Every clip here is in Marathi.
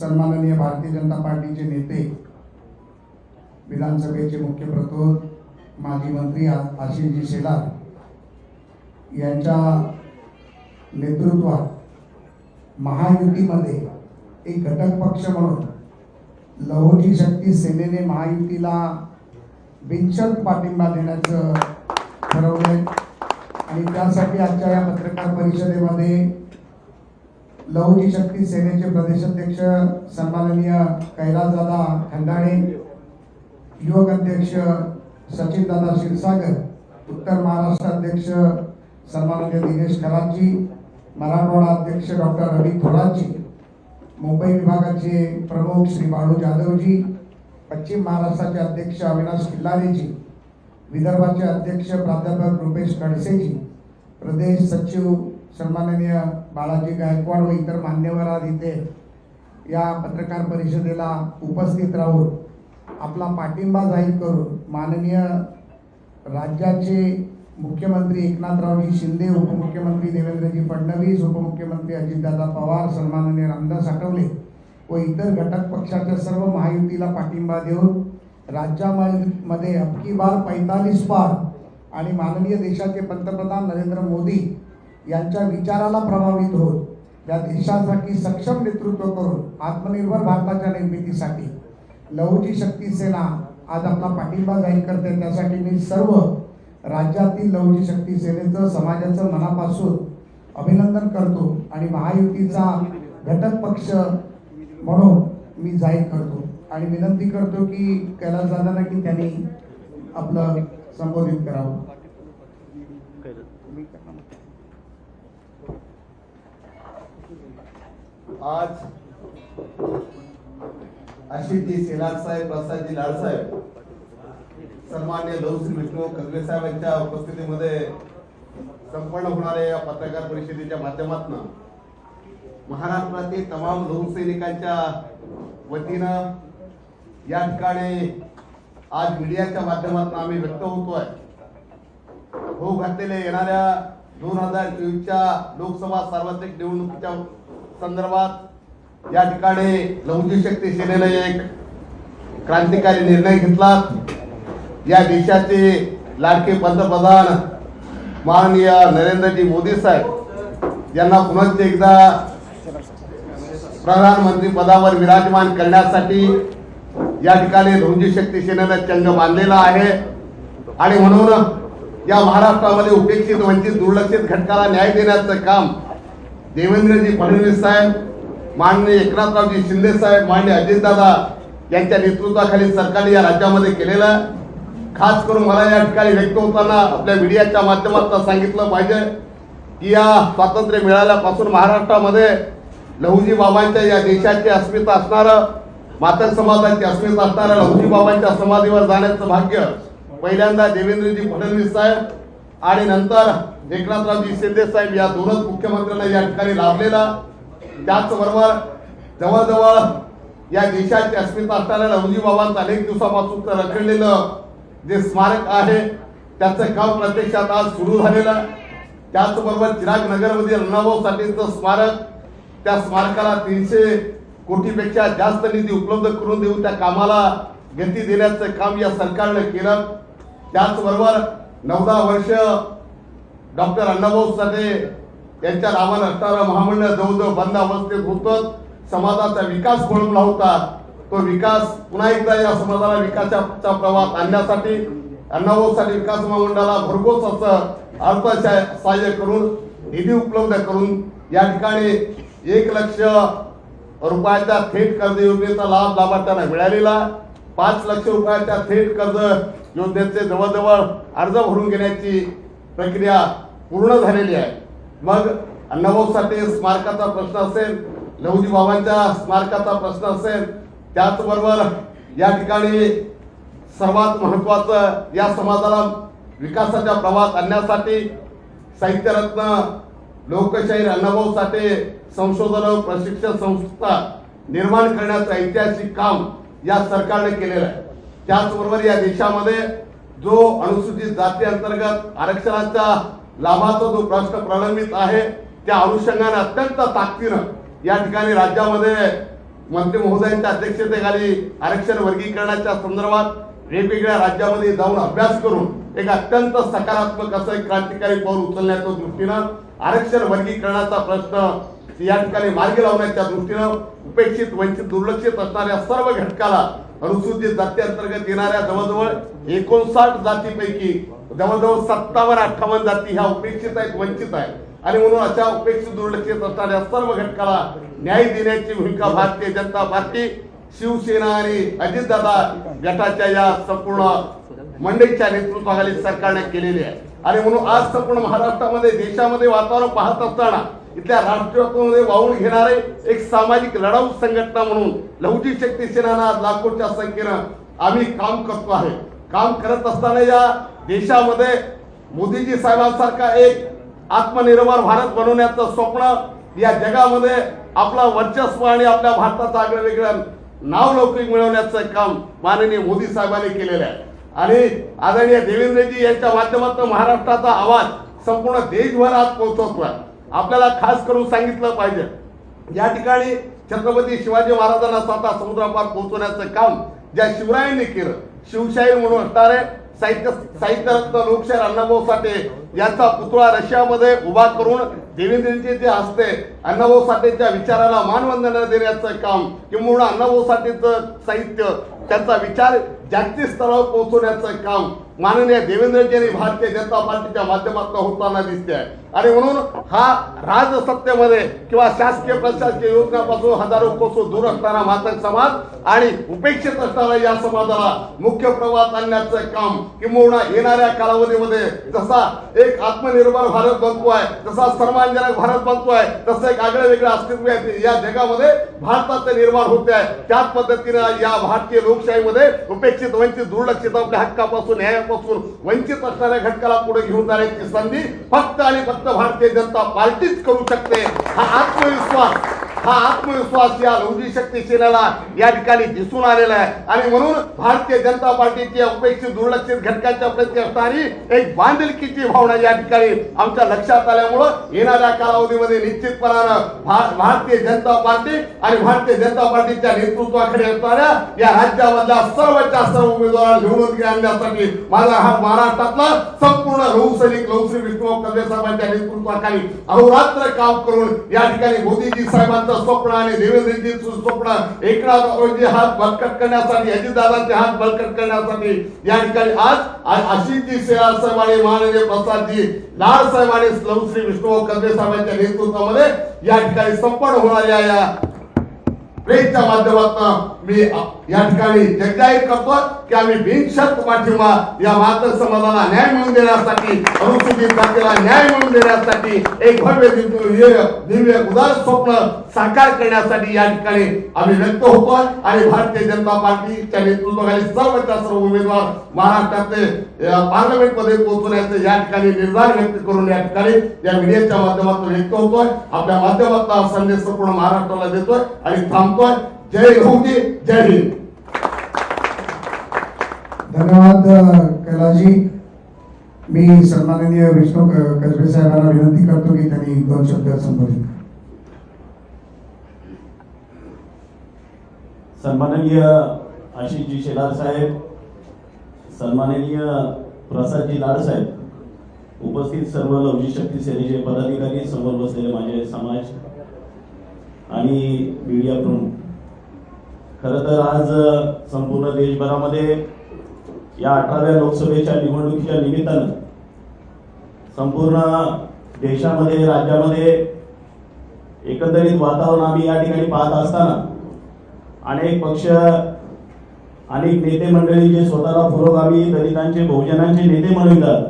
सन्माननीय भारतीय जनता पार्टीचे नेते विधानसभेचे मुख्य प्रतोद माजी मंत्री आशिषजी शेलार यांच्या नेतृत्वात महायुतीमध्ये एक घटक पक्ष म्हणून लहोजी शक्ती सेनेने महायुतीला बिनशर्त पाठिंबा देण्याचं ठरवलंय. आणि त्यासाठी आजच्या या पत्रकार परिषदेमध्ये लहुजी शक्ती सेनेचे प्रदेशाध्यक्ष सन्माननीय कैलासदादा खंडाणे युवक अध्यक्ष सचिनदादा क्षीरसागर उत्तर महाराष्ट्र अध्यक्ष सन्माननीय दिनेश खराजी मराठवाडा अध्यक्ष डॉक्टर रवी थोराजी मुंबई विभागाचे प्रमुख श्री बाळू जाधवजी पश्चिम महाराष्ट्राचे अध्यक्ष अविनाश किल्लारेजी विदर्भाचे अध्यक्ष प्राध्यापक रुपेश खडसेजी प्रदेश सचिव सन्माननीय बाळाजी गायकवाड व इतर मान्यवर आज इथे या पत्रकार परिषदेला उपस्थित राहून आपला पाठिंबा जाहीर करून माननीय राज्याचे मुख्यमंत्री एकनाथरावजी शिंदे उपमुख्यमंत्री देवेंद्रजी फडणवीस उपमुख्यमंत्री अजितदादा पवार सन्माननीय रामदास आठवले व इतर घटक पक्षाच्या सर्व महायुतीला पाठिंबा देऊन राज्यामध्ये अबकी बार पैतालीस पार आणि माननीय देशाचे पंतप्रधान नरेंद्र मोदी यांच्या विचाराला प्रभावित होत या देशासाठी सक्षम नेतृत्व करून आत्मनिर्भर भारताच्या निर्मितीसाठी लहुजी शक्ती सेना आज आपला पाठिंबा जाहीर करते. त्यासाठी मी सर्व राज्यातील लहुजी शक्ती सेनेचं समाजाचं मनापासून अभिनंदन करतो आणि महायुतीचा घटक पक्ष म्हणून मी जाहीर करतो. आणि विनंती करतो की कैलास दादांना की त्यांनी आपलं संबोधित करावं. आज आशिषजी शेलार साहेब प्रसादजी लाड साहेब सन्मान्य लवश्री विष्णू खगरे साहेब यांच्या उपस्थितीमध्ये संपन्न होणाऱ्या या पत्रकार परिषदेच्या माध्यमातून महाराष्ट्रातील तमाम लोकसैनिकांच्या वतीनं या ठिकाणी आज मीडियाच्या माध्यमातून आम्ही व्यक्त होतोय. होऊ घातलेल्या येणाऱ्या दोन हजार चोवीसच्या लोकसभा सार्वत्रिक निवडणुकीच्या संदर्भात या ठिकाणी लहुजी शक्ती सेनेने एक क्रांतिकारी निर्णय घेतला. या देशाचे लाडके पंतप्रधान माननीय नरेंद्रजी मोदी साहेब यांना पुनश्च एकदा प्रधानमंत्री पदावर विराजमान करण्यासाठी या ठिकाणी लहुजी शक्ती सेनेनं चंग बांधलेला आहे. आणि म्हणून या महाराष्ट्रामध्ये उपेक्षित वंचित दुर्लक्षित घटकाला न्याय देण्याचं काम देवेंद्रजी फडणवीस साहेब माननीय एकनाथरावजी शिंदे साहेब माननीय अजितदादा यांच्या नेतृत्वाखाली सरकारने या राज्यामध्ये केलेलं आहे. खास करून मला या ठिकाणी व्यक्त होताना आपल्या मीडियाच्या माध्यमातून सांगितलं पाहिजे की या स्वातंत्र्य मिळाल्यापासून महाराष्ट्रामध्ये लहुजी बाबांच्या या देशाची अस्मिता असणारं मातंग समाजाची अस्मिता असणाऱ्या लहुजी बाबांच्या समाधीवर जाण्याचं भाग्य पहिल्यांदा देवेंद्रजी फडणवीस साहेब आणि नंतर एकनाथरावजी शिंदे साहेब या दोनच मुख्यमंत्र्यांना या ठिकाणी लाभलेला. त्याचबरोबर जवळजवळ या देशाची अस्मिता असणाऱ्या लहुजी बाबांचं अनेक दिवसापासून रखडलेलं जे स्मारक आहे त्याचं काम प्रत्यक्षात आज सुरू झालेलं. त्याचबरोबर चिराग नगरमध्ये अण्णाभाऊ साठेंचं स्मारक. त्या स्मारकाला तीनशे कोटीपेक्षा जास्त निधी उपलब्ध करून देऊन त्या कामाला गती देण्याचं काम या सरकारनं केलं. त्याचबरोबर नवदा वर्ष डॉक्टर अण्णाभाऊ साठे यांच्या नावानं असणारं महामंडळ जवळजवळ बंद अवस्थेत होतं. समाजाचा विकास खोळंबला होता तो विकास पुन्हा एकदा या समाजाला विकासाचा प्रवास आणण्यासाठी अण्णाभाऊ साठे विकास महामंडळाला भरघोस असं अर्थ सहाय्य करून निधी उपलब्ध करून या ठिकाणी एक लक्ष रुपयाच्या थेट कर्ज योजनेचा लाभ लाभार्थ्यांना मिळालेला. पाच लक्ष रुपयाच्या थेट कर्ज योजनेचे जवळजवळ अर्ज भरून घेण्याची प्रक्रिया पूर्ण झालेली आहे. मग अण्णाभाऊसाठी स्मारकाचा प्रश्न असेल लहुजी बाबांच्या स्मारकाचा प्रश्न असेल त्याचबरोबर या ठिकाणी सर्वात महत्वाचं या समाजाला विकासाच्या प्रवास आणण्यासाठी साहित्यरत्न लोकशाहीर अण्णाभाऊ साठे संशोधन प्रशिक्षण संस्था निर्माण करण्याचं ऐतिहासिक काम या सरकारने केलेलं आहे. त्याचबरोबर या देशामध्ये जो अनुसूचित जाती अंतर्गत आरक्षणाच्या लाभाचा जो प्रश्न प्रलंबित आहे त्या अनुषंगाने अत्यंत ताकदीनं या ठिकाणी राज्यामध्ये मंत्री महोदयांच्या अध्यक्षतेखाली आरक्षण वर्गीकरणाच्या संदर्भात वेगवेगळ्या राज्यामध्ये जाऊन अभ्यास करून एक अत्यंत सकारात्मक असं एक क्रांतिकारी पाऊल उचलण्याच्या दृष्टीनं आरक्षण वर्गीकरणाचा प्रश्न या ठिकाणी मार्गी लावण्याच्या दृष्टीनं उपेक्षित वंचित दुर्लक्षित असणाऱ्या सर्व घटकाला अनुसूचित जाती अंतर्गत येणाऱ्या जवळजवळ एकोणसाठ जातीपैकी जवळजवळ सत्तावन्न अठ्ठावन्न जाती ह्या उपेक्षित आहेत वंचित आहेत. आणि म्हणून अशा उपेक्षित दुर्लक्षित असणाऱ्या सर्व घटकाला न्याय देण्याची भूमिका भारतीय जनता पार्टी शिवसेना आणि अजितदादा गटाच्या या संपूर्ण मंडईच्या नेतृत्वाखाली सरकारने केलेली आहे. आणि म्हणून आज संपूर्ण महाराष्ट्रामध्ये देशामध्ये वातावरण पाहत असताना इथल्या राष्ट्रीयत्वामध्ये वाहून घेणारे एक सामाजिक लढाऊ संघटना म्हणून लहुजी शक्ती सेनानं आज लाखोच्या संख्येनं आम्ही काम करतो आहे. काम करत असताना या देशामध्ये मोदीजी साहेबांसारखा एक आत्मनिर्भर भारत बनवण्याचं स्वप्न या जगामध्ये आपला वर्चस्व आणि आपल्या भारताचं आगळं वेगळं नाव लौकिक मिळवण्याचं काम माननीय मोदी साहेबांनी केलेलं आहे. आणि आदरणीय देवेंद्रजी यांच्या माध्यमातून महाराष्ट्राचा आवाज संपूर्ण देशभरात पोहोचवतोय आपल्याला खास करून सांगितलं पाहिजे या ठिकाणी छत्रपती शिवाजी महाराजांना स्वतः समुद्रापार पोहोचवण्याचं काम ज्या शिवरायांनी केलं शिवशाही म्हणून असणारे साहित्य साहित्यरत्न लोकशाहीर अण्णाभाऊ साठे यांचा पुतळा रशियामध्ये उभा करून देवेंद्रजी जे हस्ते अण्णाभाऊ साठेच्या विचाराला मानवंदना देण्याचं काम किंवा अण्णाभाऊ साठेचं साहित्य त्यांचा विचार जागतिक स्तरावर पोहोचवण्याचं काम माननीय देवेंद्रजींनी भारतीय जनता पार्टीच्या माध्यमातून होताना दिसते आहे आणि म्हणून हा राजसत्तेमध्ये किंवा शासकीय प्रशासकीय योजनापासून हजारो कोसो दूर असणारा मातक समाज आणि उपेक्षित असणारा या समाजाला मुख्य प्रवाहात आणण्याचं काम किंबहुना येणाऱ्या कालावधीमध्ये जसा एक आत्मनिर्भर भारत बनतोय जसा सन्मानजनक भारत बनतोय तसं एक आगळं वेगळं अस्तित्व आहे या जगामध्ये भारताचं निर्माण होते आहे त्याच पद्धतीनं या भारतीय लोक लोकशाहीमध्ये उपेक्षित वंचित दुर्लक्षित आपल्या हक्कापासून न्यायापासून वंचित असणाऱ्या घटकाला पुढे घेऊन जाण्याची संधी फक्त आणि फक्त भारतीय जनता पार्टीच करू शकते. हा आत्मविश्वास हा आत्मविश्वास या लौजी शक्ती सेनेला या ठिकाणी दिसून आलेला आहे. आणि म्हणून भारतीय जनता पार्टीच्या उपेक्षित दुर्लक्षित घटकांच्या प्रती असणारी एक बांधिलकीची भावना या ठिकाणी आमच्या लक्षात आल्यामुळं येणाऱ्या कालावधीमध्ये निश्चितपणानं भारतीय जनता पार्टी आणि भारतीय जनता पार्टीच्या नेतृत्वाकडे असणाऱ्या या राज्यामधल्या सर्वच्या सर्व उमेदवार निवडून आणण्यासाठी माझा हा महाराष्ट्रातला संपूर्ण लौसैनिक लौसरी विष्णू कदवे साहेबांच्या नेतृत्वाखाली अहोरात्र काम करून या ठिकाणी मोदीजी साहेबांचं स्वप्न आणि देवेंद्रजींचं स्वप्न. एकनाथ हात बळकट करण्यासाठी अजितदादांचे हात बळकट करण्यासाठी या ठिकाणी आज अशी जी शेलार साहेब आणि माननीय प्रसादजी लाड साहेब आणि श्री विष्णू कर्वे साहेबांच्या नेतृत्वामध्ये या ठिकाणी संपन्न होणाऱ्या या प्रेसच्या माध्यमातून मी या ठिकाणी जगजाहीर करतो की आम्ही बिनशर्त पाठिंबा या मातृ समाजाला न्याय मिळवून देण्यासाठी अनुसूचित जातीला न्याय मिळवून देण्यासाठी एक भव्य दिव्य दिव्य उदार स्वप्न साकार करण्यासाठी या ठिकाणी आम्ही व्यक्त होतो आणि भारतीय जनता पार्टीच्या नेतृत्वाखाली सर्वच्या सर्व उमेदवार महाराष्ट्रातले पार्लमेंटमध्ये पोहोचवण्याचे या ठिकाणी निर्धार व्यक्त करून या ठिकाणी या मीडियाच्या माध्यमातून व्यक्त होतोय. आपल्या माध्यमातून संदेश संपूर्ण महाराष्ट्राला देतोय आणि थांबतोय. जय होती जय हिंद. धन्यवाद कैलाजी मी सन्माननीय विष्णू कसबे साहेबांना विनंती करतो की त्यांनी दोन शब्द संबोधित सन्माननीय आशिषजी शेलार साहेब सन्माननीय प्रसादजी लाड साहेब उपस्थित सर्व लवजी शक्ती सेनेचे पदाधिकारी समोर बसलेले माझे समाज आणि मीडिया प्रमुख. खरं तर आज संपूर्ण देशभरामध्ये या अठराव्या लोकसभेच्या निवडणुकीच्या निमित्तानं संपूर्ण देशामध्ये राज्यामध्ये एकंदरीत वातावरण आम्ही या ठिकाणी पाहत असताना अनेक पक्ष अनेक नेते मंडळी जे स्वतःला पुरोगामी दलितांचे बहुजनांचे नेते म्हणतात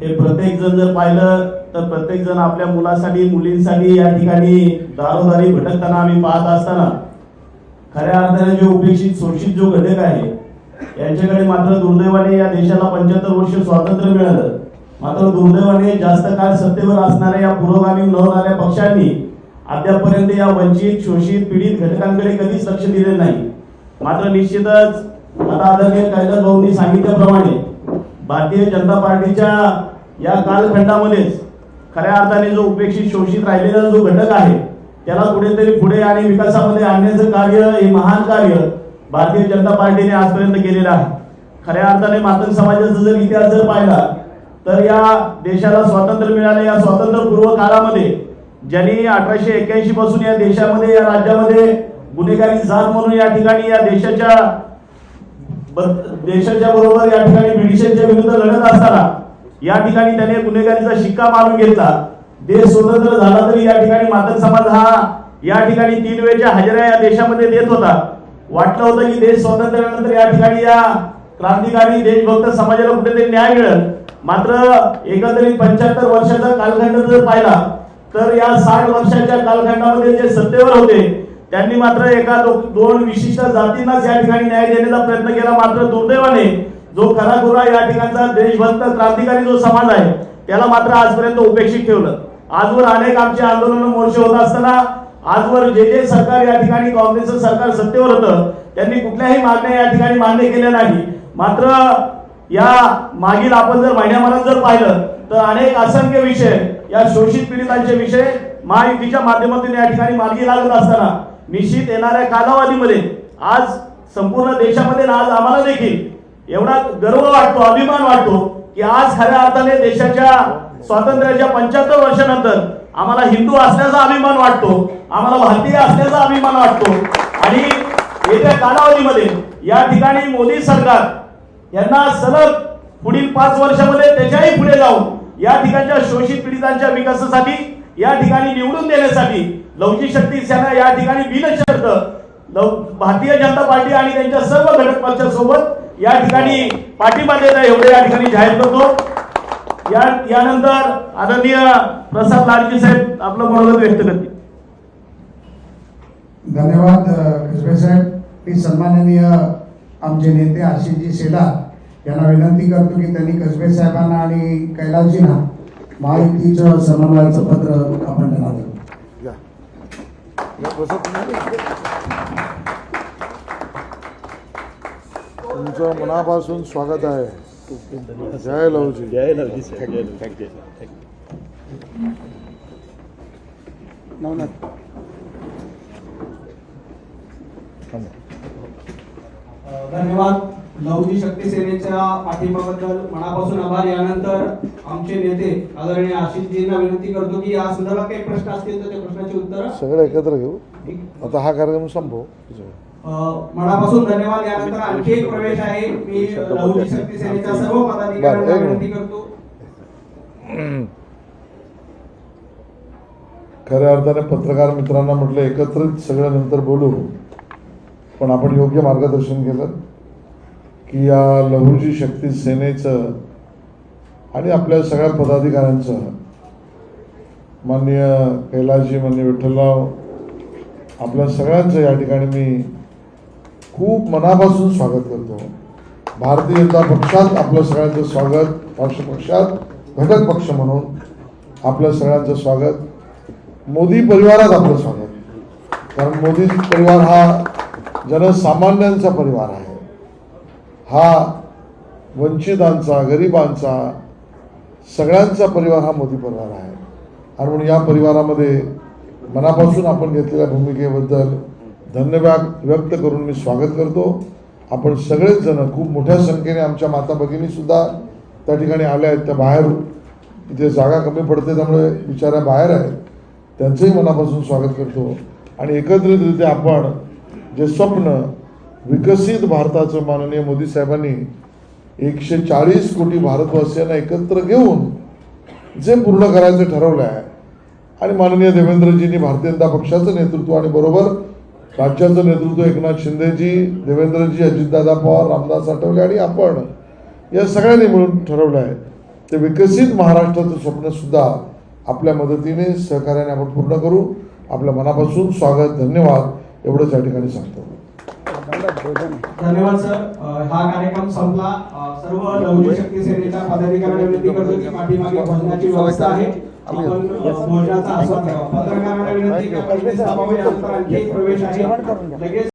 हे प्रत्येक जण जर पाहिलं तर प्रत्येक जण आपल्या मुलासाठी मुलींसाठी या ठिकाणी दारोदारी भटकताना आम्ही पाहत असताना खऱ्या अर्थाने जे उपेक्षित शोषित जो घटक आहे यांच्याकडे मात्र दुर्दैवाने या देशाला पंच्याहत्तर वर्ष स्वातंत्र्य मिळालं. मात्र दुर्दैवाने जास्त काळ सत्तेवर असणाऱ्या या पुरोगामी नवणाऱ्या पक्षांनी अद्यापर्यंत या वंचित शोषित पीडित घटकांकडे कधीच लक्ष दिले नाही. मात्र निश्चितच आता आदरणीय कैलास भाऊंनी सांगितल्याप्रमाणे भारतीय जनता पार्टीच्या या कालखंडामध्येच खऱ्या अर्थाने जो उपेक्षित शोषित राहिलेला जो घटक आहे त्याला कुठेतरी पुढे आणि विकासामध्ये आणण्याचं कार्य हे महान कार्य भारतीय जनता पार्टीने आजपर्यंत केलेला आहे. खऱ्या अर्थाने मातंग समाजाचा जर इतिहास जर पाहिला तर या देशाला स्वातंत्र्य मिळाले या स्वातंत्र्यपूर्व काळामध्ये ज्यांनी अठराशे एक्क्याऐंशी पासून या देशामध्ये या राज्यामध्ये गुन्हेगारी जात म्हणून या ठिकाणी या देशाच्या देशाच्या बरोबर या ठिकाणी ब्रिटिशांच्या विरुद्ध लढत असताना या ठिकाणी त्याने गुन्हेगारीचा शिक्का मारून घेतला. देश स्वतंत्र झाला तरी या ठिकाणी मातक समाज हा या ठिकाणी तीन वेळच्या हजेऱ्या या देशामध्ये देत होता. वाटलं होतं की देश स्वातंत्र्यानंतर या ठिकाणी या क्रांतिकारी देशभक्त समाजाला कुठेतरी न्याय मिळेल. मात्र एकंदरीत पंच्याहत्तर वर्षाचा कालखंड जर पाहिला तर या साठ वर्षाच्या कालखंडामध्ये जे सत्तेवर होते त्यांनी मात्र एका दोन विशिष्ट जातींनाच या ठिकाणी न्याय देण्याचा प्रयत्न केला. मात्र दुर्दैवाने जो खराखुरा या ठिकाणचा देशभक्त क्रांतिकारी जो समाज आहे त्याला मात्र आजपर्यंत उपेक्षित ठेवलं. आजवर अनेक आमचे आंदोलन मोर्चे होत असताना आजवर जे जे सरकार या ठिकाणी काँग्रेसचं सरकार सत्तेवर होतं त्यांनी कुठल्याही मागण्या या ठिकाणी मान्य केल्या नाही. मात्र या मागील आपण जर महिन्याभरात जर पाहिलं तर अनेक असंख्य विषय या शोषित पीडितांचे विषय महायुतीच्या माध्यमातून या ठिकाणी मार्गी लागत असताना निश्चित येणाऱ्या कालावधीमध्ये आज संपूर्ण देशामध्ये आज आम्हाला देखील एवढा गर्व वाटतो अभिमान वाटतो की आज खऱ्या अर्थाने देशाच्या स्वातंत्र्याच्या पंच्याहत्तर वर्षानंतर आम्हाला हिंदू असण्याचा अभिमान वाटतो आम्हाला भारतीय असण्याचा अभिमान वाटतो. आणि येत्या कालावधीमध्ये या ठिकाणी मोदी सरकार यांना सलग पुढील पाच वर्षामध्ये त्याच्याही पुढे जाऊन या ठिकाणच्या शोषित पीडितांच्या विकासासाठी या ठिकाणी निवडून देण्यासाठी लवचिक शक्ती सेना या ठिकाणी बिनशर्त लव- भारतीय जनता पार्टी आणि त्यांच्या सर्व घटक पक्षासोबत या ठिकाणी पाठिंबा देत आहे एवढे या ठिकाणी जाहीर करतो. या यानंतर आदरणीय प्रसाद लाडजी साहेब आपलं मनोगत व्यक्त करतील. धन्यवाद कसबे साहेब. मी सन्माननीय आमचे नेते आशिषजी शेलार यांना विनंती करतो की त्यांनी कसबे साहेबांना आणि कैलासजींना महायुतीचं समन्वयाचं पत्र आपण त्यांना देऊ. तुमचं मनापासून स्वागत आहे. जय लवजी जय लवजी साहेब जय लवजी धन्यवाद. लवजी शक्ती सेनेच्या पाठिंबाबद्दल मनापासून आभार यानंतर आमचे नेते आदरणीय आशिषजींना विनंती करतो की या संदर्भात काही प्रश्न असतील तर त्या प्रश्नाची उत्तर सगळे एकत्र घेऊ. आता हा कार्यक्रम संपव. मनापासून धन्यवाद. यानंतर आणखी एक प्रवेश आहे. मी लवजी शक्ती. सेनेच्या सर्व पदाधिकाऱ्यांना विनंती करतो. खऱ्या अर्थाने पत्रकार मित्रांना म्हटलं एकत्रित सगळ्या नंतर बोलू. पण आपण योग्य मार्गदर्शन केलं की या लहुजी शक्ती सेनेचं आणि आपल्या सगळ्या पदाधिकाऱ्यांचं माननीय कैलासजी माननीय विठ्ठलराव आपल्या सगळ्यांचं या ठिकाणी मी खूप मनापासून स्वागत करतो. भारतीय जनता पक्षात आपलं सगळ्यांचं स्वागत पक्ष पक्षात घटक पक्ष म्हणून आपलं सगळ्यांचं स्वागत. मोदी परिवारात आपलं स्वागत. कारण मोदी परिवार हा जनसामान्यांचा परिवार आहे. हा वंचितांचा गरिबांचा सगळ्यांचा परिवार हा मोदी परिवार आहे. आणि म्हणून या परिवारामध्ये मनापासून आपण घेतलेल्या भूमिकेबद्दल धन्यवाद व्यक्त करून मी स्वागत करतो. आपण सगळेच जण खूप मोठ्या संख्येने आमच्या माता भगिनी सुद्धा त्या ठिकाणी आल्या आहेत त्या बाहेर इथे जागा कमी पडते त्यामुळे बिचाऱ्या बाहेर आहेत. त्यांचंही मनापासून स्वागत करतो. आणि एकत्रितरित्या आपण जे स्वप्न विकसित भारताचं माननीय मोदी साहेबांनी एकशे चाळीस कोटी भारतवासियांना एकत्र घेऊन जे पूर्ण करायचं ठरवलं आहे आणि माननीय देवेंद्रजींनी भारतीय जनता पक्षाचं नेतृत्व आणि बरोबर राज्याचं नेतृत्व एकनाथ शिंदेजी देवेंद्रजी अजितदादा पवार रामदास आठवले आणि आपण या सगळ्यांनी मिळून ठरवलं आहे. ते विकसित महाराष्ट्राचं स्वप्न सुद्धा आपल्या मदतीने सहकार्याने आपण पूर्ण करू. आपल्या मनापासून स्वागत धन्यवाद. एवढंच या ठिकाणी सांगतो. धन्यवाद सर. हा कार्यक्रम संपला. सर्व शक्ती सेनेच्या पदाधिकाऱ्यांना विनंती करतो की पाठीमागे भजनाची व्यवस्था आहे. भोजनाचा आस्वाद घ्यावा पत्रकारांना विनंती प्रवेश आहे. लगेच